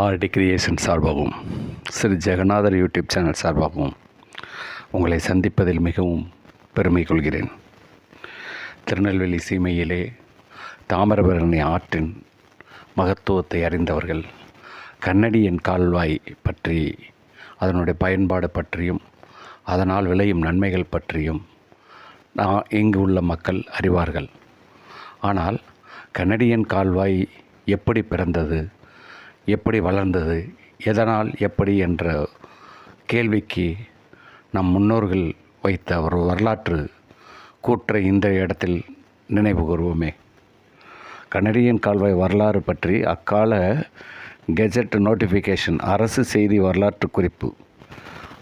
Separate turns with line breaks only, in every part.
RT creation சார்பாகவும் ஸ்ரீ ஜெகநாதர் YouTube channel சார்பாகவும் உங்களை சந்திப்பதில் மிகவும் பெருமை கொள்கிறேன். திருநெல்வேலி சீமையிலே தாமிரபரணி ஆற்றின் மகத்துவத்தை அறிந்தவர்கள் கன்னடியன் கால்வாய் பற்றி அதனுடைய பயன்பாடு பற்றியும் அதனால் விளையும் நன்மைகள் பற்றியும் நான் இங்கு உள்ள மக்கள் அறிவார்கள். ஆனால் கனடியன் கால்வாய் எப்படி பிறந்தது? எப்படி வளர்ந்தது எதனால் எப்படி என்ற கேள்விக்கு நம் முன்னோர்கள் வைத்த ஒரு வரலாற்று கூற்றை இந்த இடத்தில் நினைவு கூறுவோமே. கனடியன் கால்வாய் வரலாறு பற்றி அக்கால கெஜெட் நோட்டிஃபிகேஷன் அரசு செய்தி வரலாற்று குறிப்பு.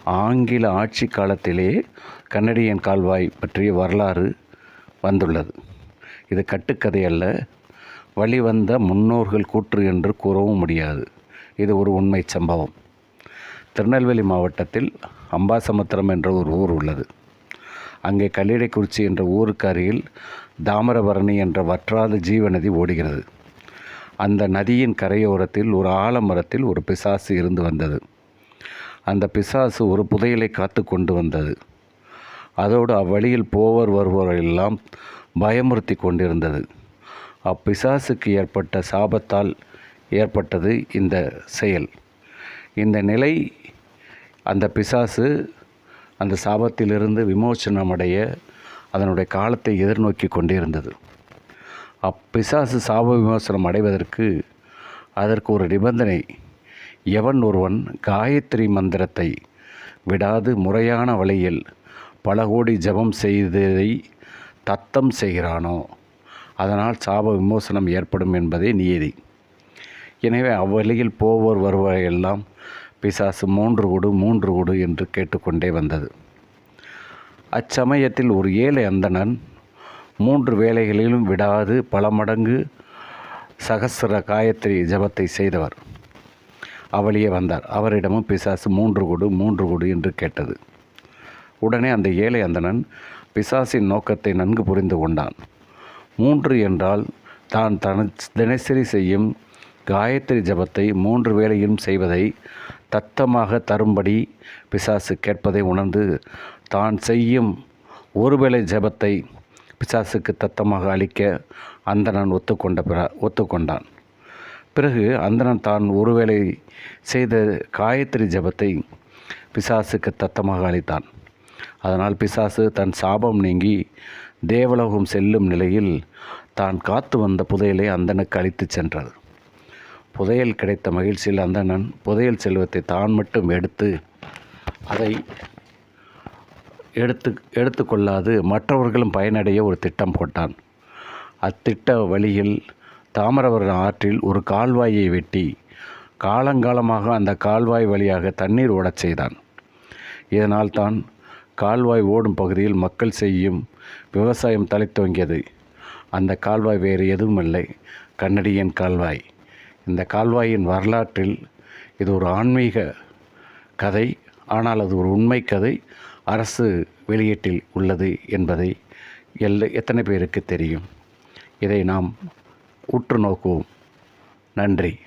ஆங்கில ஆட்சி காலத்திலே கன்னடியன் கால்வாய் பற்றிய வரலாறு வந்துள்ளது. இது கட்டுக்கதை அல்ல வழிவந்த முன்னோர்கள் கூற்று என்று கூறவும் முடியாது. இது ஒரு உண்மை சம்பவம். திருநெல்வேலி மாவட்டத்தில் அம்பாசமுத்திரம் என்ற ஒரு ஊர் உள்ளது. அங்கே கல்லிடைக்குறிச்சி என்ற ஊருக்கு அருகில் தாமிரபரணி என்ற வற்றாத ஜீவநதி ஓடுகிறது. அந்த நதியின் கரையோரத்தில் ஒரு ஆலமரத்தில் ஒரு பிசாசு இருந்து வந்தது. அந்த பிசாசு ஒரு புதையலை காத்து கொண்டு வந்தது. அதோடு அவ்வழியில் போவர் வருவோரெல்லாம் பயமுறுத்தி கொண்டிருந்தது. அப்பிசாசுக்கு ஏற்பட்ட சாபத்தால் ஏற்பட்டது இந்த செயல். இந்த நிலை அந்த பிசாசு அந்த சாபத்திலிருந்து விமோசனமடைய அதனுடைய காலத்தை எதிர்நோக்கி கொண்டிருந்தது. அப்பிசாசு சாப விமோசனம் அடைவதற்கு அதற்கு ஒரு நிபந்தனை. எவன் ஒருவன் காயத்ரி மந்திரத்தை விடாது முறையான வழியில் பல கோடி ஜபம் செய்ததை தத்தம் செய்கிறானோ அதனால் சாப விமோசனம் ஏற்படும் என்பதே நியதி. எனவே அவ்வழியில் போவோர் வருவாயெல்லாம் பிசாசு மூன்று கொடு மூன்று கொடு என்று கேட்டுக்கொண்டே வந்தது. அச்சமயத்தில் ஒரு ஏழை அந்தணன் மூன்று வேலைகளிலும் விடாது பல மடங்கு சகசிர காயத்ரி ஜபத்தை செய்தவர். அவளியே வந்தார். அவரிடமும் பிசாசு மூன்று கொடு மூன்று கொடு என்று கேட்டது. உடனே அந்த ஏழை அந்தணன் பிசாசின் நோக்கத்தை நன்கு புரிந்து கொண்டான். மூன்று என்றால் தான் தன தினசரி செய்யும் காயத்ரி ஜபத்தை மூன்று வேளையும் செய்வதை தத்தமாக தரும்படி பிசாசு கேட்பதை உணர்ந்து தான் செய்யும் ஒருவேளை ஜபத்தை பிசாசுக்கு தத்தமாக அளிக்க அந்தணன் ஒத்துக்கொண்ட பிற ஒத்துக்கொண்டான். பிறகு அந்தணன் தான் ஒருவேளை செய்த காயத்ரி ஜபத்தை பிசாசுக்கு தத்தமாக அளித்தான். அதனால் பிசாசு தன் சாபம் நீங்கி தேவலோகம் செல்லும் நிலையில் தான் காத்து வந்த புதையலை அந்தனுக்கு அழித்து சென்றது. புதையல் கிடைத்த மகிழ்ச்சியில் அந்தணன் புதையல் செல்வத்தை தான் மட்டும் எடுத்து அதை எடுத்து எடுத்துக்கொள்ளாது மற்றவர்களும் பயனடைய ஒரு திட்டம் போட்டான். அத்திட்ட வழியில் தாமரவரன் ஆற்றில் ஒரு கால்வாயை வெட்டி காலங்காலமாக அந்த கால்வாய் வழியாக தண்ணீர் ஓடச் செய்தான். இதனால் தான் கால்வாய் ஓடும் பகுதியில் மக்கள் செய்யும் விவசாயம் தலைத்துவங்கியது அந்த கால்வாய் வேறு எதுவும் இல்லை கன்னடியன் கால்வாய். இந்த கால்வாயின் வரலாற்றில் இது ஒரு ஆன்மீக கதை ஆனால் அது ஒரு உண்மை கதை. அரசு வெளியீட்டில் உள்ளது என்பதை எல்ல எத்தனை பேருக்கு தெரியும்? இதை நாம் உற்று நோக்குவோம். நன்றி.